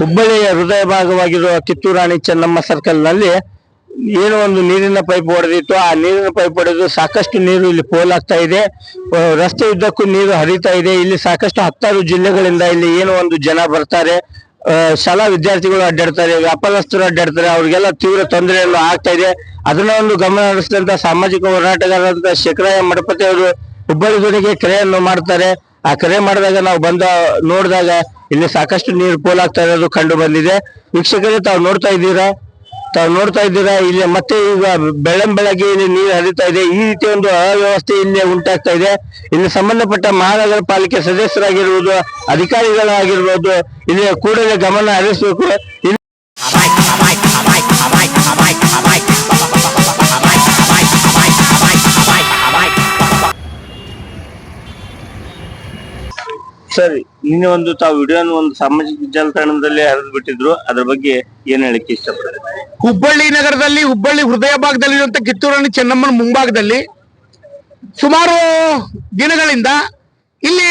ಹುಬ್ಬಳ್ಳಿಯ ಹೃದಯ ಭಾಗವಾಗಿರುವ ಕಿತ್ತೂರು ರಾಣಿ ಚೆನ್ನಮ್ಮ ಸರ್ಕಲ್ನಲ್ಲಿ ಏನೋ ಒಂದು ನೀರಿನ ಪೈಪ್ ಹೊಡೆದಿತ್ತು ಆ ನೀರಿನ ಪೈಪ್ ಹೊಡೆದು ಸಾಕಷ್ಟು ನೀರು ಇಲ್ಲಿ ಪೋಲಾಗ್ತಾ ಇದೆ. ರಸ್ತೆ ಉದ್ದಕ್ಕೂ ನೀರು ಹರಿತಾ ಇದೆ. ಇಲ್ಲಿ ಸಾಕಷ್ಟು ಹತ್ತಾರು ಜಿಲ್ಲೆಗಳಿಂದ ಇಲ್ಲಿ ಏನೋ ಒಂದು ಜನ ಬರ್ತಾರೆ. ಶಾಲಾ ವಿದ್ಯಾರ್ಥಿಗಳು ಅಡ್ಡಾಡ್ತಾರೆ, ವ್ಯಾಪಾರಸ್ಥರು ಅಡ್ಡಾಡ್ತಾರೆ. ಅವ್ರಿಗೆಲ್ಲ ತೀವ್ರ ತೊಂದರೆಯನ್ನು ಆಗ್ತಾ ಇದೆ. ಅದನ್ನ ಒಂದು ಗಮನ ಹರಿಸಿದಂತ ಸಾಮಾಜಿಕ ಹೋರಾಟಗಾರರಂತ ಶೇಖರಾಯ ಮಡಪತಿ ಅವರು ಹುಬ್ಬಳ್ಳಿ ಧ್ವನಿಗೆ ಕರೆಯನ್ನು ಮಾಡ್ತಾರೆ. ಆ ಕರೆ ಮಾಡಿದಾಗ ನಾವು ಬಂದ, ನೋಡಿದಾಗ ಇಲ್ಲಿ ಸಾಕಷ್ಟು ನೀರು ಪೋಲಾಗ್ತಾ ಇರೋದು ಕಂಡು ಬಂದಿದೆ. ವೀಕ್ಷಕರೇ, ತಾವು ನೋಡ್ತಾ ಇದ್ದೀರಾ? ತಾವು ನೋಡ್ತಾ ಇದ್ದೀರಾ? ಇಲ್ಲಿ ಮತ್ತೆ ಈಗ ಬೆಳ್ಳಂ ಬೆಳಗ್ಗೆ ಇಲ್ಲಿ ನೀರು ಹರಿತಾ ಇದೆ. ಈ ರೀತಿ ಒಂದು ಅವ್ಯವಸ್ಥೆ ಇಲ್ಲಿ ಉಂಟಾಗ್ತಾ ಇದೆ. ಇಲ್ಲಿ ಸಂಬಂಧಪಟ್ಟ ಮಹಾನಗರ ಪಾಲಿಕೆ ಸದಸ್ಯರಾಗಿರುವುದು ಅಧಿಕಾರಿಗಳಾಗಿರ್ಬೋದು, ಇಲ್ಲಿ ಕೂಡಲೇ ಗಮನ ಹರಿಸಬೇಕು. ಸರಿ, ನಿನ್ನೆ ಒಂದು ತಾವು ವಿಡಿಯೋ ಒಂದು ಸಾಮಾಜಿಕ ಜಾಲತಾಣದಲ್ಲಿ ಹರಿದು ಬಿಟ್ಟಿದ್ರು. ಅದ್ರ ಬಗ್ಗೆ ಏನ್ ಹೇಳಕ್ಕೆ ಇಷ್ಟಪಡ್ತಾರೆ? ಹುಬ್ಬಳ್ಳಿ ನಗರದಲ್ಲಿ, ಹುಬ್ಬಳ್ಳಿ ಹೃದಯ ಭಾಗದಲ್ಲಿ ಭಾಗದಲ್ಲಿರುವಂತ ಕಿತ್ತೂರಾಣಿ ಚೆನ್ನಮ್ಮನ ಮುಂಭಾಗದಲ್ಲಿ ಸುಮಾರು ದಿನಗಳಿಂದ ಇಲ್ಲಿ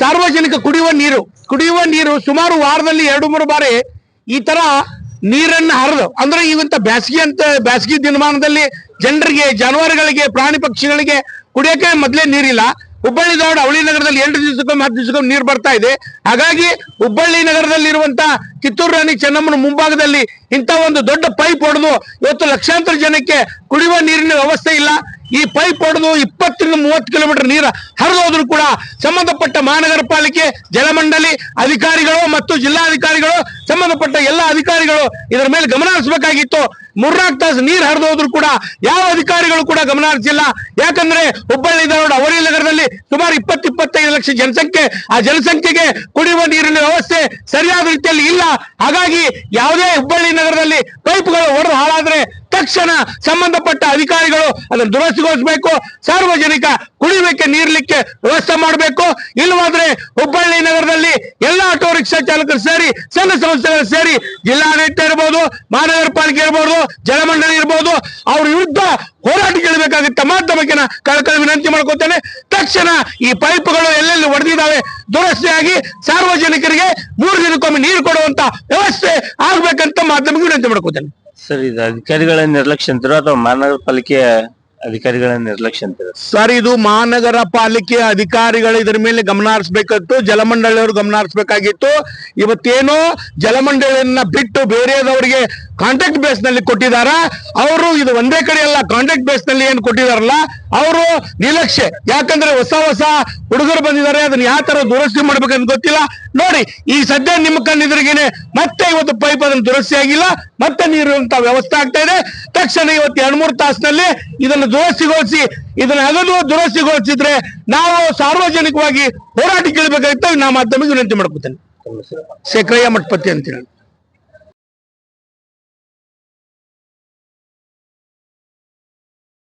ಸಾರ್ವಜನಿಕ ಕುಡಿಯುವ ನೀರು ಕುಡಿಯುವ ನೀರು ಸುಮಾರು ವಾರದಲ್ಲಿ ಎರಡು, ಮೂರು ಬಾರಿ ಈ ತರ ನೀರನ್ನ ಹರಿದು, ಅಂದ್ರೆ ಇವಂತ ಬ್ಯಾಸಗಿ ಅಂತ, ಬ್ಯಾಸಗಿ ದಿನಮಾನದಲ್ಲಿ ಜನರಿಗೆ, ಜಾನುವಾರುಗಳಿಗೆ, ಪ್ರಾಣಿ ಪಕ್ಷಿಗಳಿಗೆ ಕುಡಿಯಕ್ಕೆ ಮೊದ್ಲೇ ನೀರಿಲ್ಲ. ಹುಬ್ಬಳ್ಳಿ ಧಾರವಾಡ ಅವಳಿ ನಗರದಲ್ಲಿ ಎಂಟು ದಿವಸಕ್ಕೊಮ್ಮೆ, ಹತ್ತು ದಿವಸಕ್ಕೊಮ್ಮೆ ನೀರು ಬರ್ತಾ ಇದೆ. ಹಾಗಾಗಿ ಹುಬ್ಬಳ್ಳಿ ನಗರದಲ್ಲಿ ಇರುವಂತಹ ಕಿತ್ತೂರು ರಾಣಿ ಚೆನ್ನಮ್ಮನ ಮುಂಭಾಗದಲ್ಲಿ ಇಂಥ ಒಂದು ದೊಡ್ಡ ಪೈಪ್ ಹೊಡೆದು ಇವತ್ತು ಲಕ್ಷಾಂತರ ಜನಕ್ಕೆ ಕುಡಿಯುವ ನೀರಿನ ವ್ಯವಸ್ಥೆ ಇಲ್ಲ. ಈ ಪೈಪ್ ಹೊಡೆದು ಇಪ್ಪತ್ತರಿಂದ ಮೂವತ್ತು ಕಿಲೋಮೀಟರ್ ನೀರು ಹರಿದೋದ್ರು ಕೂಡ ಸಂಬಂಧಪಟ್ಟ ಮಹಾನಗರ ಪಾಲಿಕೆ, ಜಲಮಂಡಳಿ ಅಧಿಕಾರಿಗಳು ಮತ್ತು ಜಿಲ್ಲಾಧಿಕಾರಿಗಳು, ಸಂಬಂಧಪಟ್ಟ ಎಲ್ಲ ಅಧಿಕಾರಿಗಳು ಇದರ ಮೇಲೆ ಗಮನ ಹರಿಸಬೇಕಾಗಿತ್ತು. ಮೂರ್ನಾಲ್ಕು ತಾಸು ನೀರು ಹರಿದೋದ್ರು ಕೂಡ ಯಾವ ಅಧಿಕಾರಿಗಳು ಕೂಡ ಗಮನ ಹರಿಸಿಲ್ಲ. ಯಾಕಂದ್ರೆ ಹುಬ್ಬಳ್ಳಿ, ಧಾರವಾಡ ಅವರಿ ನಗರದಲ್ಲಿ ಸುಮಾರು ಇಪ್ಪತ್ತು, ಇಪ್ಪತ್ತೈದು ಲಕ್ಷ ಜನಸಂಖ್ಯೆ. ಆ ಜನಸಂಖ್ಯೆಗೆ ಕುಡಿಯುವ ನೀರಿನ ವ್ಯವಸ್ಥೆ ಸರಿಯಾದ ರೀತಿಯಲ್ಲಿ ಇಲ್ಲ. ಹಾಗಾಗಿ ಯಾವುದೇ ಹುಬ್ಬಳ್ಳಿ ನಗರದಲ್ಲಿ ಪೈಪ್ಗಳು ಹೊಡೆದು ಹಾಳಾದ್ರೆ ತಕ್ಷಣ ಸಂಬಂಧಪಟ್ಟ ಅಧಿಕಾರಿಗಳು ಅದನ್ನು ದುರಸ್ತಿಗೊಳಿಸಬೇಕು ಸಾರ್ವಜನಿಕ ಕುಡಿಯಲಿಕ್ಕೆ ನೀರ್ಲಿಕ್ಕೆ ವ್ಯವಸ್ಥೆ ಮಾಡಬೇಕು. ಇಲ್ಲವಾದ್ರೆ ಹುಬ್ಬಳ್ಳಿ ನಗರದಲ್ಲಿ ಎಲ್ಲ ಆಟೋ ರಿಕ್ಷಾ ಚಾಲಕರು ಸೇರಿ, ಸಣ್ಣ ಸಂಸ್ಥೆಗಳು ಸೇರಿ ಜಿಲ್ಲಾಡಳಿತ ಇರ್ಬೋದು ಮಹಾನಗರ ಪಾಲಿಕೆ ಇರ್ಬೋದು, ಜಲಮಂಡಳಿ ಇರ್ಬೋದು, ಅವ್ರ ವಿರುದ್ಧ ಹೋರಾಟಕ್ಕಿಳಬೇಕಾಗುತ್ತೆ ಮಾಧ್ಯಮಕ್ಕೆ ಕಳಕಳಿ ವಿನಂತಿ ಮಾಡ್ಕೋತೇನೆ. ತಕ್ಷಣ ಈ ಪೈಪ್ಗಳು ಎಲ್ಲೆಲ್ಲಿ ಒಡೆದಿದ್ದಾವೆ, ದುರಸ್ತಿಯಾಗಿ ಸಾರ್ವಜನಿಕರಿಗೆ ಮೂರು ದಿನಕ್ಕೊಮ್ಮೆ ನೀರು ಕೊಡುವಂತ ವ್ಯವಸ್ಥೆ ಆಗ್ಬೇಕಂತ ಮಾಧ್ಯಮಕ್ಕೆ ವಿನಂತಿ ಮಾಡ್ಕೋತೇನೆ. ಸರಿ ಅಧಿಕಾರಿಗಳ ನಿರ್ಲಕ್ಷ್ಯ ಅಥವಾ ಮಹಾನಗರ ಪಾಲಿಕೆಯ ಅಧಿಕಾರಿಗಳ ನಿರ್ಲಕ್ಷ್ಯ ಅಂತ ಸರ್, ಇದು ಮಹಾನಗರ ಪಾಲಿಕೆ ಅಧಿಕಾರಿಗಳು ಇದರ ಮೇಲೆ ಗಮನ ಹರಿಸಬೇಕಿತ್ತು ಜಲಮಂಡಳಿಯವರು ಗಮನ ಹರಿಸಬೇಕಾಗಿತ್ತು. ಇವತ್ತೇನೋ ಜಲಮಂಡಳಿಯನ್ನ ಬಿಟ್ಟು ಬೇರೆದವರಿಗೆ ಕಾಂಟ್ರಾಕ್ಟ್ ಬೇಸ್ನಲ್ಲಿ ಕೊಟ್ಟಿದಾರ? ಅವರು ಇದು ಒಂದೇ ಕಡೆ ಅಲ್ಲ ಕಾಂಟ್ರಾಕ್ಟ್ ಬೇಸ್ನಲ್ಲಿ ಏನ್ ಕೊಟ್ಟಿದಾರಲ್ಲ, ಅವರು ನಿರ್ಲಕ್ಷ್ಯ ಯಾಕಂದ್ರೆ ಹೊಸ ಹೊಸ ಹುಡುಗರು ಬಂದಿದ್ದಾರೆ, ಅದನ್ನ ಯಾವ ತರ ದುರಸ್ತಿ ಮಾಡ್ಬೇಕಂತ ಗೊತ್ತಿಲ್ಲ. ನೋಡಿ, ಈ ಸದ್ಯ ನಿಮ್ಮ ಕಣ್ಣಿದ್ರಿಗೇನೆ ಮತ್ತೆ ಇವತ್ತು ಪೈಪ್ ಅದನ್ನು ದುರಸ್ತಿ ಆಗಿಲ್ಲ, ಮತ್ತೆ ನೀರು ಅಂತ ವ್ಯವಸ್ಥೆ ಆಗ್ತಾ ಇದೆ. ತಕ್ಷಣ ಇವತ್ತು ಎರಡ್ ಮೂರು ತಾಸಿನಲ್ಲಿ ಇದನ್ನು ದುರಸ್ತಿಗೊಳಿಸಿ, ಇದನ್ನ ಅದನ್ನು ದುರಸ್ತಿಗೊಳಿಸಿದ್ರೆ ನಾವು ಸಾರ್ವಜನಿಕವಾಗಿ ಹೋರಾಟ ಕೇಳಬೇಕಾಗಿತ್ತು ನಾ ಮಾಧ್ಯಮಕ್ಕೆ ವಿನಂತಿ ಮಾಡ್ಕೊತೇನೆ. ಶೇಖರಯ್ಯ ಮಠಪತಿ ಅಂತ ಹೇಳಿ.